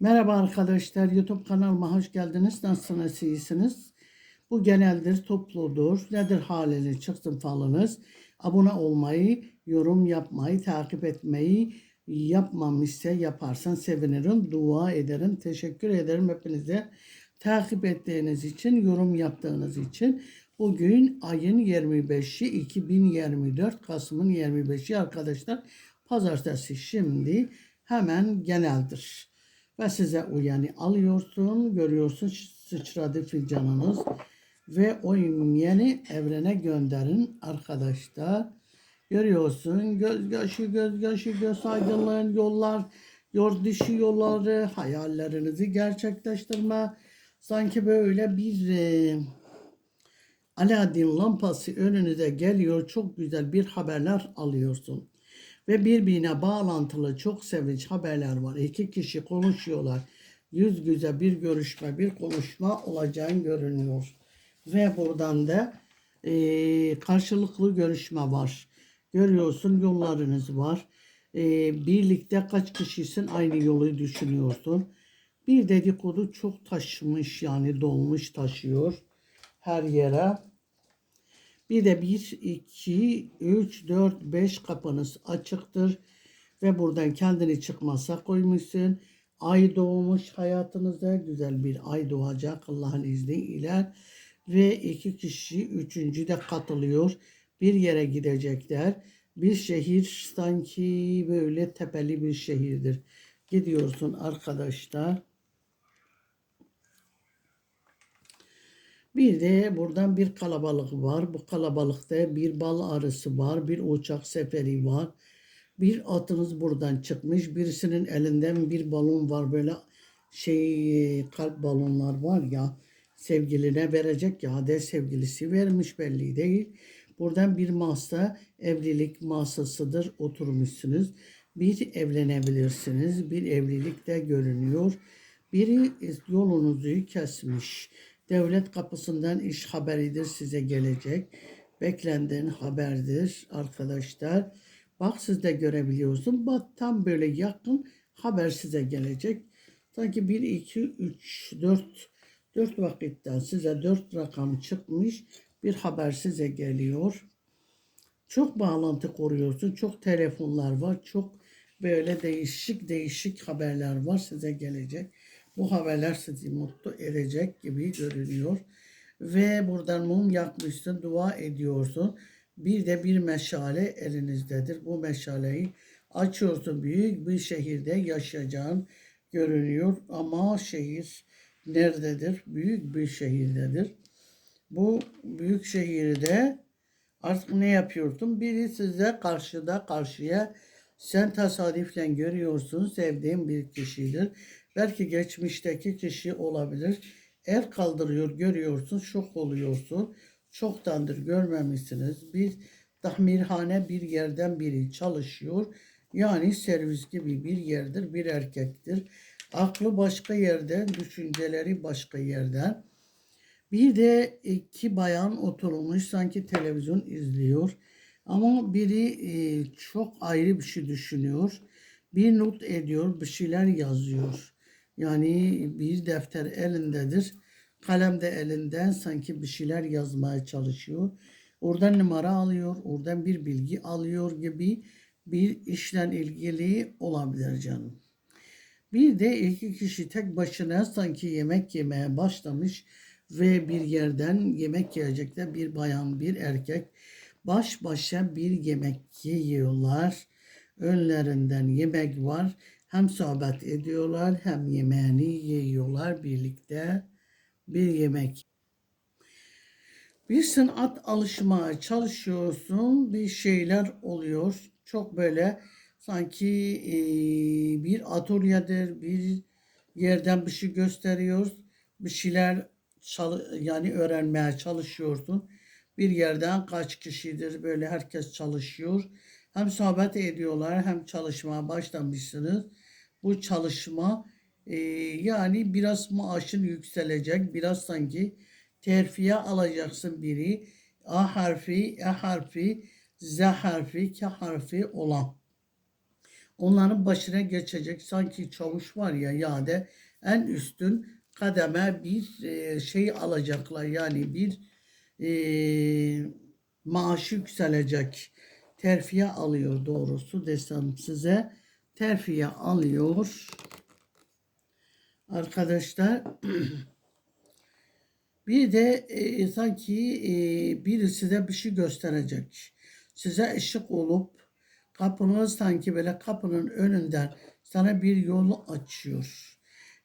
Merhaba arkadaşlar, YouTube kanalıma hoş geldiniz. Nasılsınız, iyisiniz? Bu geneldir, topludur. Nedir haliniz, çıksın falınız. Abone olmayı, yorum yapmayı, takip etmeyi yapmamışsa yaparsan sevinirim. Dua ederim, teşekkür ederim hepinize. Takip ettiğiniz için, yorum yaptığınız için. Bugün ayın 25'i 2024 Kasım'ın 25'i arkadaşlar. Pazartesi şimdi hemen geneldir ve size uyanı alıyorsun, görüyorsun sıçradı fincanınız ve o yeni evrene gönderin arkadaşlar. Görüyorsun göz yaşı göz yaşı göz aydınlığın yollar, yol dışı yolları, hayallerinizi gerçekleştirme. Sanki böyle bir e, Aladdin lampası önünüze geliyor. Çok güzel bir haberler alıyorsun ve birbirine bağlantılı çok sevinç haberler var. İki kişi konuşuyorlar. Yüz yüze bir görüşme, bir konuşma olacağını görünüyor. Ve buradan da e, karşılıklı görüşme var. Görüyorsun yollarınız var. E, birlikte kaç kişisin aynı yolu düşünüyorsun. Bir dedikodu çok taşımış yani dolmuş taşıyor her yere. Bir de 1, 2, 3, 4, 5 kapınız açıktır. Ve buradan kendini çıkmazsa koymuşsun. Ay doğmuş hayatınızda güzel bir ay doğacak Allah'ın izniyle. Ve iki kişi üçüncü de katılıyor. Bir yere gidecekler. Bir şehir sanki böyle tepeli bir şehirdir. Gidiyorsun arkadaşlar. Bir de buradan bir kalabalık var. Bu kalabalıkta bir bal arısı var, bir uçak seferi var. Bir atınız buradan çıkmış. Birisinin elinden bir balon var böyle şey kalp balonlar var ya sevgiline verecek ya de sevgilisi vermiş belli değil. Buradan bir masa evlilik masasıdır oturmuşsunuz. Bir evlenebilirsiniz. Bir evlilik de görünüyor. Biri yolunuzu kesmiş. Devlet kapısından iş haberidir size gelecek. Beklendiğin haberdir arkadaşlar. Bak siz de görebiliyorsun. Bak tam böyle yakın haber size gelecek. Sanki 1, 2, 3, 4, 4 vakitten size 4 rakam çıkmış. Bir haber size geliyor. Çok bağlantı kuruyorsun. Çok telefonlar var. Çok böyle değişik değişik haberler var size gelecek. Bu haberler sizi mutlu edecek gibi görünüyor. Ve buradan mum yakmışsın, dua ediyorsun. Bir de bir meşale elinizdedir. Bu meşaleyi açıyorsun. Büyük bir şehirde yaşayacağın görünüyor. Ama şehir nerededir? Büyük bir şehirdedir. Bu büyük şehirde artık ne yapıyorsun? Biri size karşıda karşıya sen tesadüfle görüyorsun sevdiğin bir kişidir. Belki geçmişteki kişi olabilir. El kaldırıyor görüyorsun şok oluyorsun. Çoktandır görmemişsiniz. Bir tahmirhane bir yerden biri çalışıyor. Yani servis gibi bir yerdir bir erkektir. Aklı başka yerden, düşünceleri başka yerden. Bir de iki bayan oturmuş sanki televizyon izliyor. Ama biri e, çok ayrı bir şey düşünüyor. Bir not ediyor, bir şeyler yazıyor. Yani bir defter elindedir. Kalem de elinden sanki bir şeyler yazmaya çalışıyor. Oradan numara alıyor, oradan bir bilgi alıyor gibi bir işle ilgili olabilir canım. Bir de iki kişi tek başına sanki yemek yemeye başlamış ve bir yerden yemek yiyecekler bir bayan bir erkek baş başa bir yemek yiyorlar. Önlerinden yemek var hem sohbet ediyorlar hem yemeğini yiyorlar birlikte bir yemek. Bir sanat alışmaya çalışıyorsun, bir şeyler oluyor. Çok böyle sanki e, bir atölyedir, bir yerden bir şey gösteriyor, bir şeyler yani öğrenmeye çalışıyorsun. Bir yerden kaç kişidir böyle herkes çalışıyor. Hem sohbet ediyorlar hem çalışmaya başlamışsınız bu çalışma e, yani biraz maaşın yükselecek. Biraz sanki terfiye alacaksın biri. A harfi, E harfi, Z harfi, K harfi olan. Onların başına geçecek sanki çavuş var ya yade en üstün kademe bir e, şey alacaklar yani bir e, maaşı yükselecek. Terfiye alıyor doğrusu desem size. Terfiye alıyor. Arkadaşlar bir de e, sanki e, biri size bir şey gösterecek. Size ışık olup kapınız sanki böyle kapının önünden sana bir yolu açıyor.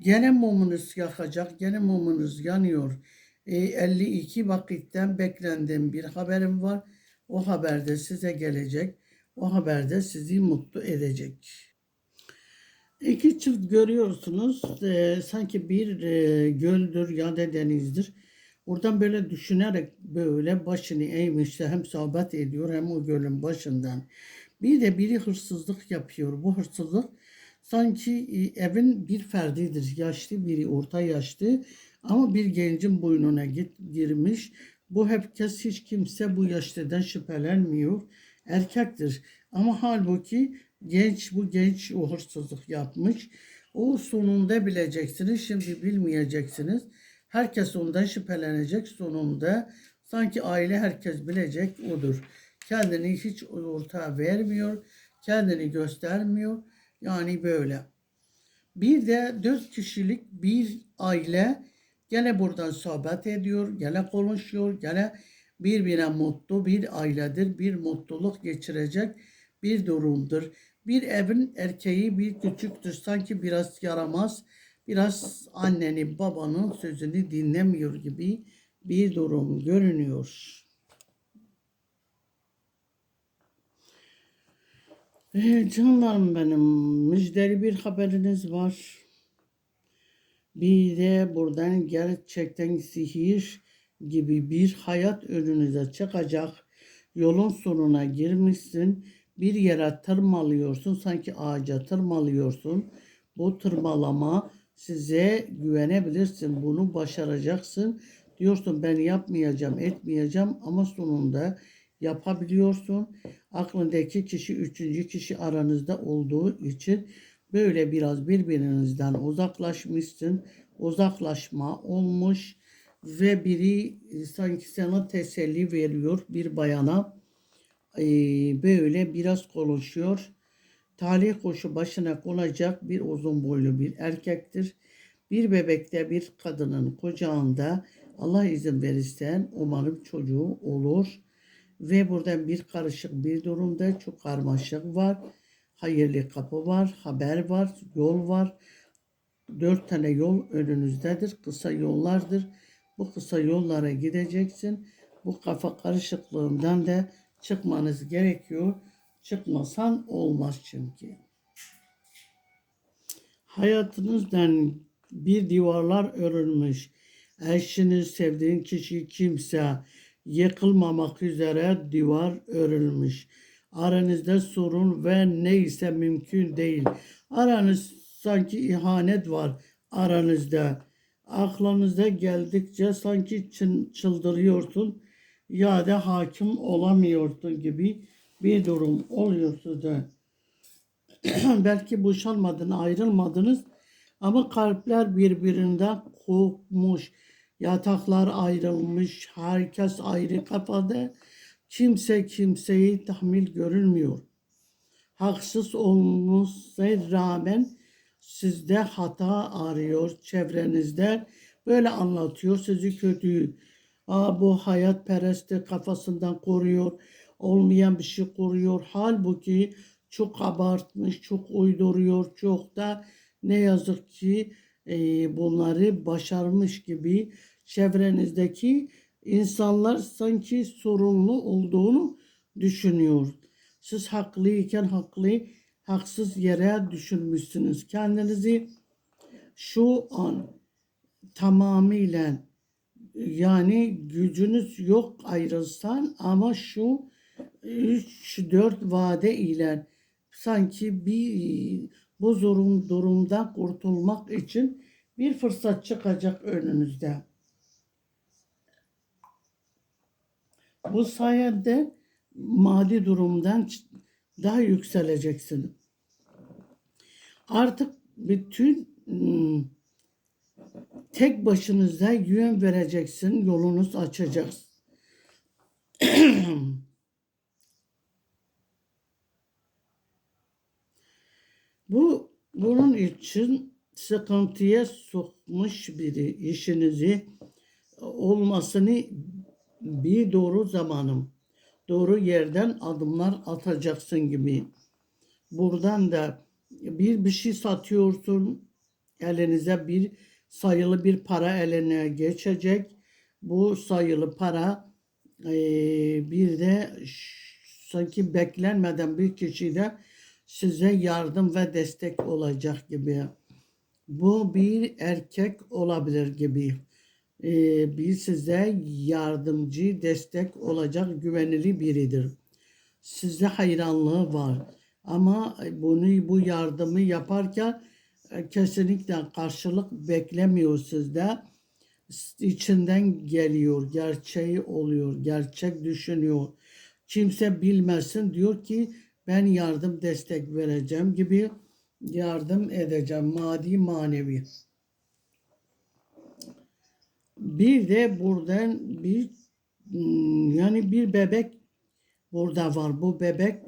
Gene mumunuz yakacak, gene mumunuz yanıyor. E, 52 vakitten beklendiğim bir haberim var. O haberde size gelecek. O haberde sizi mutlu edecek. İki çift görüyorsunuz. Ee, sanki bir e, göldür ya da denizdir. Oradan böyle düşünerek böyle başını eğmiş de hem sohbet ediyor hem o gölün başından. Bir de biri hırsızlık yapıyor. Bu hırsızlık sanki e, evin bir ferdidir. Yaşlı biri, orta yaşlı ama bir gencin boynuna git, girmiş. Bu herkes hiç kimse bu yaşlıdan şüphelenmiyor. Erkektir. Ama halbuki genç bu genç o hırsızlık yapmış. O sonunda bileceksiniz. Şimdi bilmeyeceksiniz. Herkes ondan şüphelenecek sonunda. Sanki aile herkes bilecek odur. Kendini hiç ortaya vermiyor. Kendini göstermiyor. Yani böyle. Bir de dört kişilik bir aile gene buradan sohbet ediyor, gene konuşuyor, gene birbirine mutlu bir ailedir, bir mutluluk geçirecek bir durumdur. Bir evin erkeği bir küçüktür, sanki biraz yaramaz, biraz annenin babanın sözünü dinlemiyor gibi bir durum görünüyor. Ee, canlarım benim, müjdeli bir haberiniz var. Bir de buradan gerçekten sihir gibi bir hayat önünüze çıkacak. Yolun sonuna girmişsin. Bir yere tırmalıyorsun. Sanki ağaca tırmalıyorsun. Bu tırmalama size güvenebilirsin. Bunu başaracaksın. Diyorsun ben yapmayacağım, etmeyeceğim ama sonunda yapabiliyorsun. Aklındaki kişi üçüncü kişi aranızda olduğu için böyle biraz birbirinizden uzaklaşmışsın. Uzaklaşma olmuş ve biri sanki sana teselli veriyor bir bayana böyle biraz konuşuyor. Talih koşu başına konacak bir uzun boylu bir erkektir. Bir bebekte bir kadının kucağında Allah izin verirse umarım çocuğu olur. Ve buradan bir karışık bir durumda çok karmaşık var. Hayırlı kapı var, haber var, yol var. Dört tane yol önünüzdedir. Kısa yollardır. Bu kısa yollara gideceksin. Bu kafa karışıklığından da çıkmanız gerekiyor. Çıkmasan olmaz çünkü. Hayatınızdan bir divarlar örülmüş. Eşiniz, sevdiğin kişi kimse yıkılmamak üzere divar örülmüş. Aranızda sorun ve neyse mümkün değil. Aranız sanki ihanet var aranızda. Aklınıza geldikçe sanki çıldırıyorsun ya da hakim olamıyorsun gibi bir durum oluyor size. Belki boşanmadın, ayrılmadınız ama kalpler birbirinden kopmuş. Yataklar ayrılmış, herkes ayrı kafada. Kimse kimseyi tahmil görülmüyor. Haksız olmasına rağmen sizde hata arıyor çevrenizde. Böyle anlatıyor sizi kötü. Aa, bu hayat peresti kafasından koruyor. Olmayan bir şey koruyor. Halbuki çok abartmış, çok uyduruyor. Çok da ne yazık ki e, bunları başarmış gibi çevrenizdeki insanlar sanki sorumlu olduğunu düşünüyor. Siz haklıyken haklı, haksız yere düşürmüşsünüz. Kendinizi şu an tamamıyla yani gücünüz yok ayrılsan ama şu 3-4 vade ile sanki bir bu durum durumdan kurtulmak için bir fırsat çıkacak önünüzde. Bu sayede maddi durumdan daha yükseleceksin. Artık bütün tek başınıza yön vereceksin, yolunuz açacaksın. Bu bunun için sıkıntıya sokmuş biri işinizi olmasını bir doğru zamanım, doğru yerden adımlar atacaksın gibi. Buradan da bir bir şey satıyorsun, elinize bir sayılı bir para eline geçecek. Bu sayılı para eee, bir de sanki beklenmeden bir kişi de size yardım ve destek olacak gibi. Bu bir erkek olabilir gibi. Ee, bir size yardımcı, destek olacak güvenilir biridir. Size hayranlığı var. Ama bunu bu yardımı yaparken e, kesinlikle karşılık beklemiyor sizde. İçinden geliyor, gerçeği oluyor, gerçek düşünüyor. Kimse bilmesin diyor ki ben yardım destek vereceğim gibi yardım edeceğim maddi manevi. Bir de buradan bir hmm, yani bir bebek burada var. Bu bebek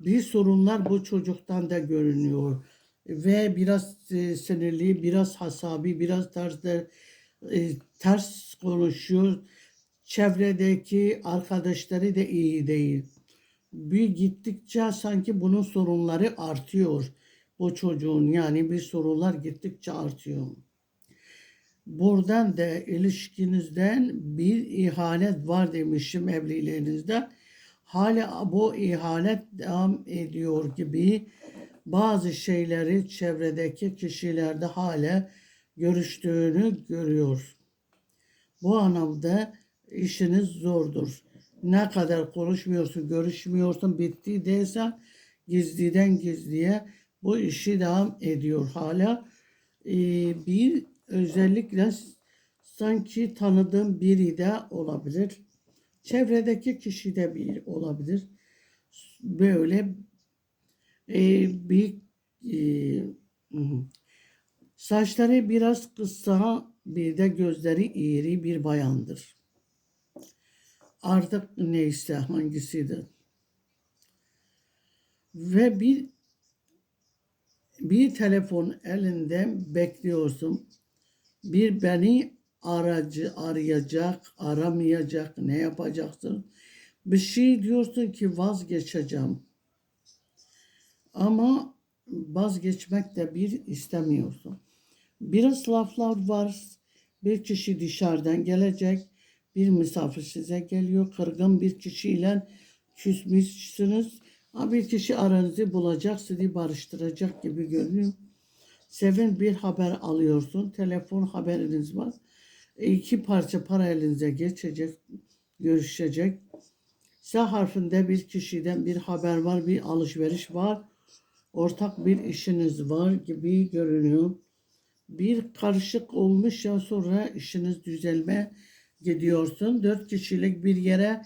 bir sorunlar bu çocuktan da görünüyor. Ve biraz e, sinirli, biraz hasabi, biraz tarzda e, ters konuşuyor. Çevredeki arkadaşları da iyi değil. Bir gittikçe sanki bunun sorunları artıyor. Bu çocuğun yani bir sorunlar gittikçe artıyor. Buradan da ilişkinizden bir ihanet var demişim evliliğinizde. Hala bu ihanet devam ediyor gibi bazı şeyleri çevredeki kişilerde hala görüştüğünü görüyor. Bu anlamda işiniz zordur. Ne kadar konuşmuyorsun, görüşmüyorsun, bitti değilse gizliden gizliye bu işi devam ediyor hala. Ee, bir özellikle sanki tanıdığım biri de olabilir. Çevredeki kişi de bir olabilir. Böyle e, bir e, saçları biraz kısa bir de gözleri iri bir bayandır. Artık neyse hangisidir. Ve bir bir telefon elinden bekliyorsun. Bir beni aracı arayacak, aramayacak, ne yapacaksın? Bir şey diyorsun ki vazgeçeceğim. Ama vazgeçmek de bir istemiyorsun. Biraz laflar var. Bir kişi dışarıdan gelecek. Bir misafir size geliyor. Kırgın bir kişiyle küsmüşsünüz. Bir kişi aranızı bulacak, sizi barıştıracak gibi görünüyor. Sevin bir haber alıyorsun. Telefon haberiniz var. İki parça para elinize geçecek, görüşecek. S harfinde bir kişiden bir haber var, bir alışveriş var. Ortak bir işiniz var gibi görünüyor. Bir karışık olmuş ya sonra işiniz düzelme gidiyorsun. Dört kişilik bir yere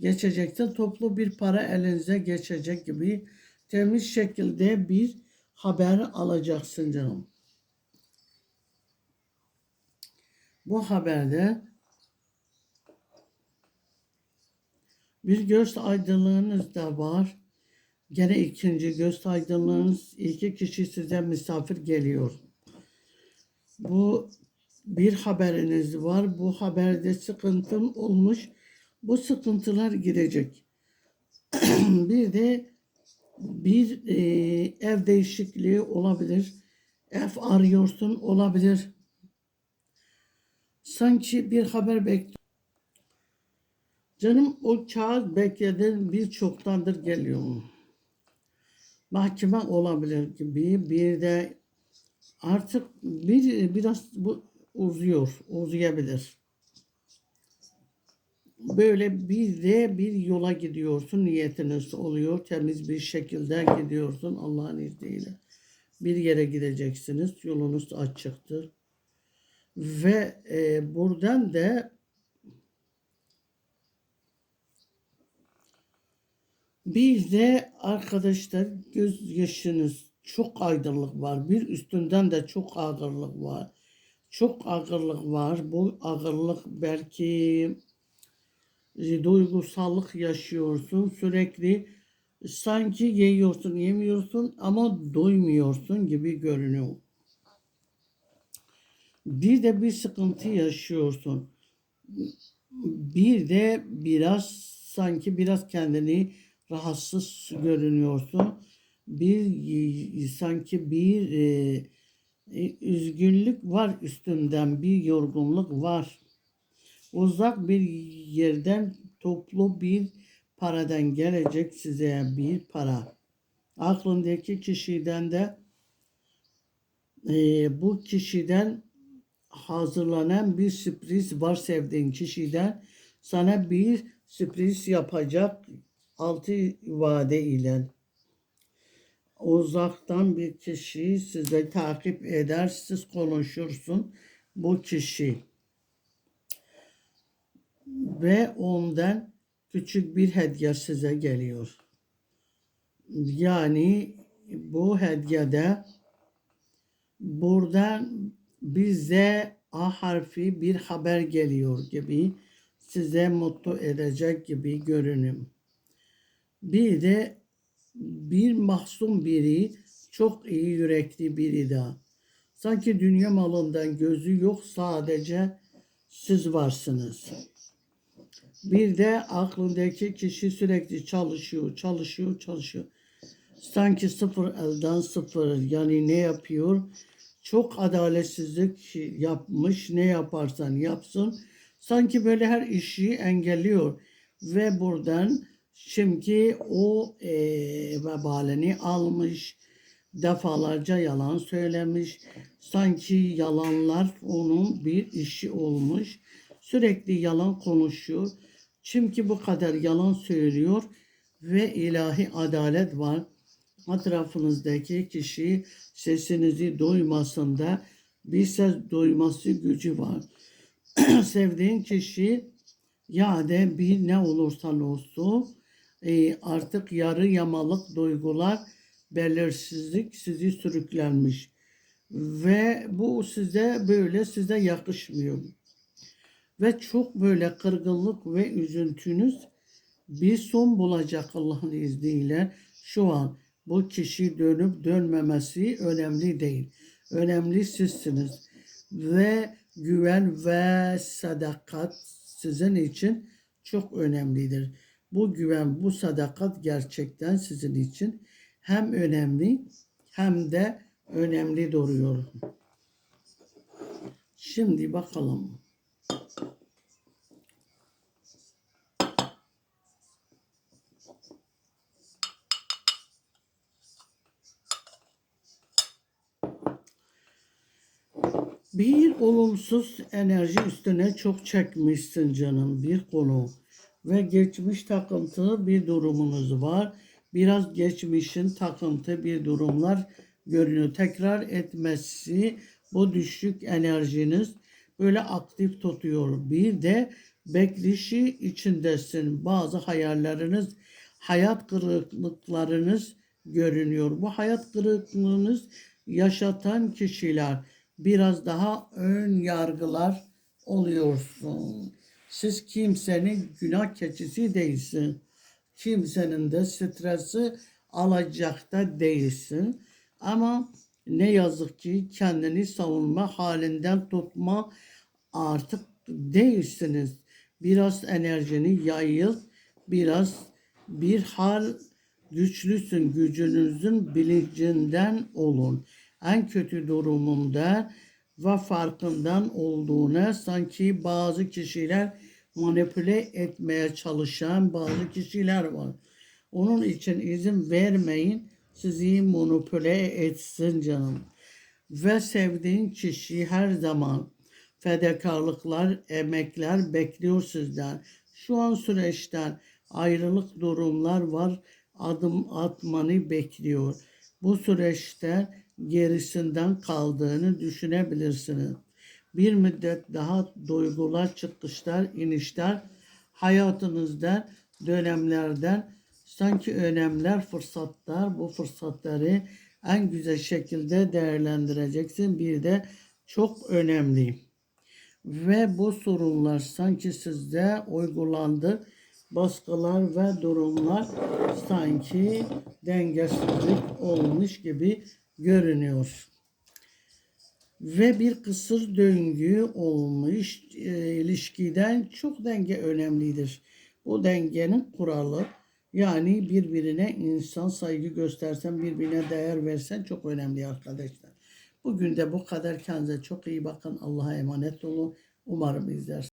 geçeceksin. Toplu bir para elinize geçecek gibi temiz şekilde bir haber alacaksın canım. Bu haberde bir göz aydınlığınız da var. Gene ikinci göz aydınlığınız iki kişi size misafir geliyor. Bu bir haberiniz var. Bu haberde sıkıntım olmuş. Bu sıkıntılar gidecek. bir de bir e, ev değişikliği olabilir. Ev arıyorsun olabilir. Sanki bir haber bekliyor. Canım o kağıt beklediğin birçoktandır geliyor. Mahkeme olabilir gibi bir de artık bir biraz bu uzuyor, uzayabilir. Böyle bir de bir yola gidiyorsun, niyetiniz oluyor, temiz bir şekilde gidiyorsun Allah'ın izniyle. Bir yere gideceksiniz, yolunuz açıktır. Ve e, buradan da bir de arkadaşlar göz yaşınız çok aydınlık var. Bir üstünden de çok ağırlık var. Çok ağırlık var. Bu ağırlık belki e, duygusallık yaşıyorsun. Sürekli sanki yiyorsun, yemiyorsun ama doymuyorsun gibi görünüyor. Bir de bir sıkıntı yaşıyorsun. Bir de biraz sanki biraz kendini rahatsız görünüyorsun. Bir sanki bir e, e, üzgünlük var üstünden, bir yorgunluk var. Uzak bir yerden toplu bir paradan gelecek size bir para. Aklındaki kişiden de e, bu kişiden hazırlanan bir sürpriz var sevdiğin kişiden sana bir sürpriz yapacak altı vade ile uzaktan bir kişi size takip eder siz konuşursun bu kişi ve ondan küçük bir hediye size geliyor. Yani bu hediyede buradan bize A harfi bir haber geliyor gibi size mutlu edecek gibi görünüm. Bir de bir mahzun biri çok iyi yürekli biri daha. Sanki dünya malından gözü yok sadece siz varsınız. Bir de aklındaki kişi sürekli çalışıyor, çalışıyor, çalışıyor. Sanki sıfır elden sıfır yani ne yapıyor? Çok adaletsizlik yapmış ne yaparsan yapsın. Sanki böyle her işi engelliyor. Ve buradan şimdi o e, vebalini almış. Defalarca yalan söylemiş. Sanki yalanlar onun bir işi olmuş. Sürekli yalan konuşuyor. Çünkü bu kadar yalan söylüyor ve ilahi adalet var. Etrafınızdaki kişi sesinizi duymasın da bir ses duyması gücü var. Sevdiğin kişi ya da bir ne olursa olsun artık yarı yamalık duygular belirsizlik sizi sürüklenmiş ve bu size böyle size yakışmıyor ve çok böyle kırgınlık ve üzüntünüz bir son bulacak Allah'ın izniyle şu an bu kişi dönüp dönmemesi önemli değil. Önemli sizsiniz. Ve güven ve sadakat sizin için çok önemlidir. Bu güven, bu sadakat gerçekten sizin için hem önemli hem de önemli duruyor. Şimdi bakalım. Bir olumsuz enerji üstüne çok çekmişsin canım bir konu ve geçmiş takıntı bir durumunuz var. Biraz geçmişin takıntı bir durumlar görünüyor. Tekrar etmesi bu düşük enerjiniz böyle aktif tutuyor. Bir de beklişi içindesin. Bazı hayalleriniz, hayat kırıklıklarınız görünüyor. Bu hayat kırıklığınız yaşatan kişiler biraz daha ön yargılar oluyorsun. Siz kimsenin günah keçisi değilsin. Kimsenin de stresi alacak da değilsin. Ama ne yazık ki kendini savunma halinden tutma artık değilsiniz. Biraz enerjini yayıl, biraz bir hal güçlüsün, gücünüzün bilincinden olun en kötü durumunda ve farkından olduğuna sanki bazı kişiler manipüle etmeye çalışan bazı kişiler var. Onun için izin vermeyin sizi manipüle etsin canım. Ve sevdiğin kişi her zaman fedakarlıklar, emekler bekliyor sizden. Şu an süreçten ayrılık durumlar var. Adım atmanı bekliyor. Bu süreçte gerisinden kaldığını düşünebilirsiniz. Bir müddet daha duygular, çıkışlar, inişler hayatınızda dönemlerden sanki önemler, fırsatlar bu fırsatları en güzel şekilde değerlendireceksin. Bir de çok önemli. Ve bu sorunlar sanki sizde uygulandı. Baskılar ve durumlar sanki dengesizlik olmuş gibi görünüyor ve bir kısır döngü olmuş e, ilişkiden çok denge önemlidir. Bu dengenin kuralı yani birbirine insan saygı göstersen, birbirine değer versen çok önemli arkadaşlar. Bugün de bu kadar kendinize çok iyi bakın. Allah'a emanet olun. Umarım izlersiniz.